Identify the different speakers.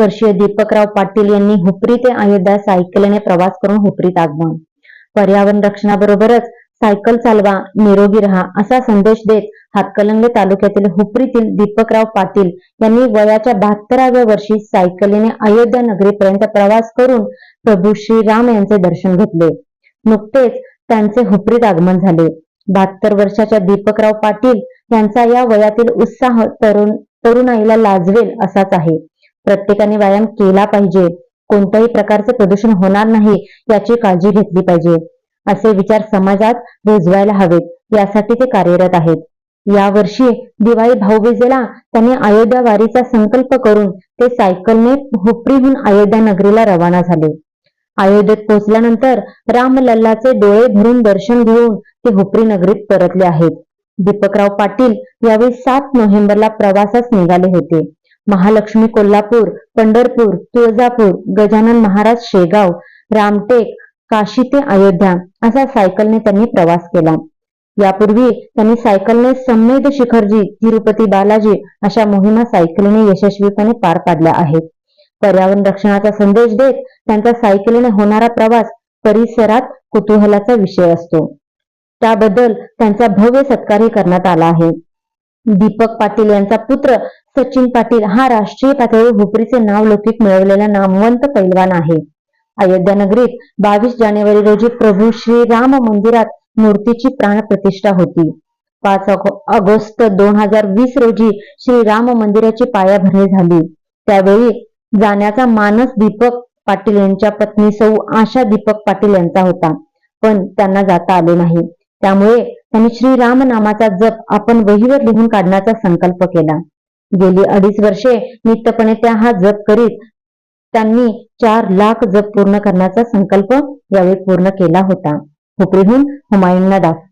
Speaker 1: वर्षीय दीपकराव पाटील यांनी हुपरी ते अयोध्या सायकलने प्रवास करून हुपरीत आगमन. पर्यावरण रक्षणाबरोबरच सायकल चालवा निरोगी रहा असा संदेश देत हातकलंगले तालुक्यातील हुपरीतील दीपकराव पाटील यांनी वयाच्या बहात्तराव्या वर्षी सायकलीने अयोध्या नगरीपर्यंत प्रवास करून प्रभू श्रीराम यांचे दर्शन घेतले. नुकतेच त्यांचे हुपरीत आगमन झाले. बहात्तर वर्षाच्या दीपकराव पाटील यांचा या वयातील उत्साह तरुण तरुणाईला लाजवेल असाच आहे. प्रत्येकाने व्यायाम केला पाहिजे. कोणत्याही प्रकारचे प्रदूषण होणार नाही याची काळजी घेतली पाहिजे. असे विचार समाजात रुजवायला हवेत. यासाठी ते कार्यरत आहेत. यावर्षी दिवाळी भाऊबीजेला त्यांनी अयोध्या वारीचा संकल्प करून ते सायकलने हुपरीहून अयोध्या नगरीला रवाना झाले. अयोध्येत पोहोचल्यानंतर रामलल्लाचे डोळे भरून दर्शन घेऊन ते हुपरी नगरीत परतले आहेत. दीपकराव पाटील यावेळी सात नोव्हेंबरला प्रवासास निघाले होते. महालक्ष्मी कोल्हापूर पंढरपूर तुळजापूर गजानन महाराज शेगाव रामटेक काशी ते अयोध्या असा सायकलने त्यांनी प्रवास केला. यापूर्वी त्यांनी सायकलने संमेद शिखरजी तिरुपती बालाजी अशा मोहिमा सायकलीने यशस्वीपणे पार पाडल्या आहेत. पर्यावरण रक्षणाचा संदेश देत त्यांचा सायकलीने होणारा प्रवास परिसरात कुतूहलाचा विषय असतो. त्याबद्दल त्यांचा भव्य सत्कारही करण्यात आला आहे. दीपक पाटील यांचा पुत्र सचिन पाटील हा राष्ट्रीय पातळीवर हुपरीचे नाव लौकिक मिळवलेला नामवंत पैलवान आहे. अयोध्या नगरीत बावीस जानेवारी रोजी प्रभू श्रीराम मंदिरात मूर्तीची प्राणप्रतिष्ठा होती. पाच ऑगस्ट दोन हजार वीस रोजी श्रीराम मंदिराची पायाभरणी झाली. त्यावेळी जाण्याचा मानस दीपक पाटील यांच्या पत्नी सौ आशा दीपक पाटील यांचा होता. पण त्यांना जाता आले नाही. त्यामुळे त्यांनी श्रीराम नामाचा जप आपण वहीवर लिहून काढण्याचा संकल्प केला. गेली अडीच वर्षे नित्यपणे त्या हा जप करीत त्यांनी चार लाख जप पूर्ण करण्याचा संकल्प यावेळी पूर्ण केला होता. हुपरीहून हुमायूंना दाखव